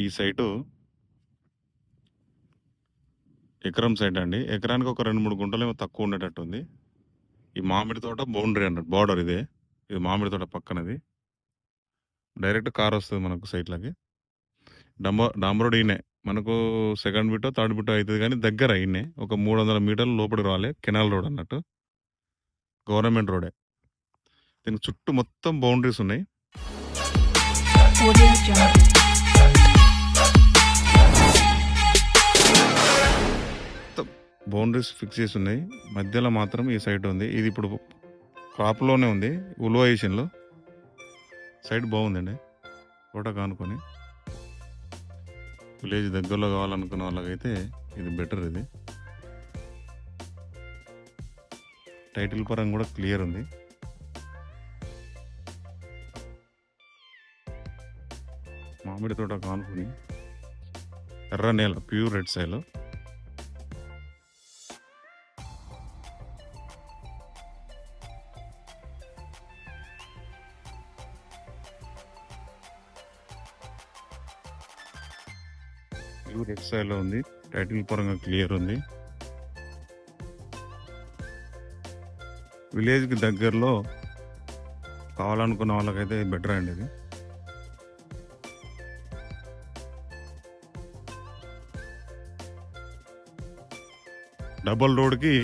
ఈ సైటు. ఎకరం సైట్ అండి. ఎకరానికి ఒక రెండు మూడు గుంటలు ఏమో తక్కువ ఉండేటట్టు ఉంది. ఈ మామిడి తోట బౌండరీ అన్నట్టు బార్డర్ ఇదే. ఇది మామిడి తోట పక్కనది. డైరెక్ట్ కార్ వస్తుంది మనకు సైట్లకి. డంబో డాంబరోడ్ రోడ్ ఈయనే. మనకు సెకండ్ బిట్టో థర్డ్ బిట్టో అవుతుంది కానీ దగ్గర ఈయనే. ఒక మూడు వందల మీటర్లు లోపలికి రావాలి కెనాల్ రోడ్ అన్నట్టు. గవర్నమెంట్ రోడే. దీనికి చుట్టూ మొత్తం బౌండరీస్ ఉన్నాయి. బౌండరీస్ ఫిక్స్ చేసి ఉన్నాయి. మధ్యలో మాత్రం ఈ సైడ్ ఉంది. ఇది ఇప్పుడు క్రాప్లోనే ఉంది. ఉలువేషన్లో సైడ్ బాగుందండి. తోట కానుకొని. విలేజ్ దగ్గరలో కావాలనుకున్న వాళ్ళకైతే ఇది బెటర్ ఇది. టైటిల్ పరంగా కూడా క్లియర్ ఉంది. మామిడి తోట కానుకొని. ఎర్ర నేల pure red soil Telugu red soil ఉంది. టైటిల్ పరంగా క్లియర్ ఉంది. విలేజ్కి దగ్గరలో కావాలనుకున్న వాళ్ళకైతే బెటర్ అండి ఇది. డబుల్ రోడ్కి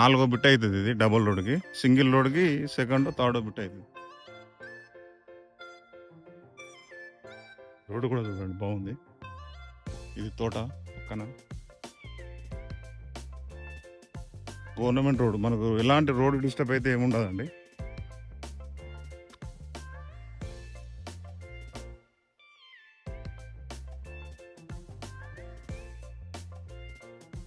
నాలుగో బిట్ అవుతుంది ఇది డబుల్ రోడ్కి. సింగిల్ రోడ్కి సెకండ్ థర్డ్ బిట్ అవుతుంది రోడ్డు కూడా చూడండి బాగుంది. ఇది తోట పక్కన. గవర్నమెంట్ రోడ్ మనకు ఎలాంటి రోడ్ డిస్టర్బ్ అయితే ఏముండదండి.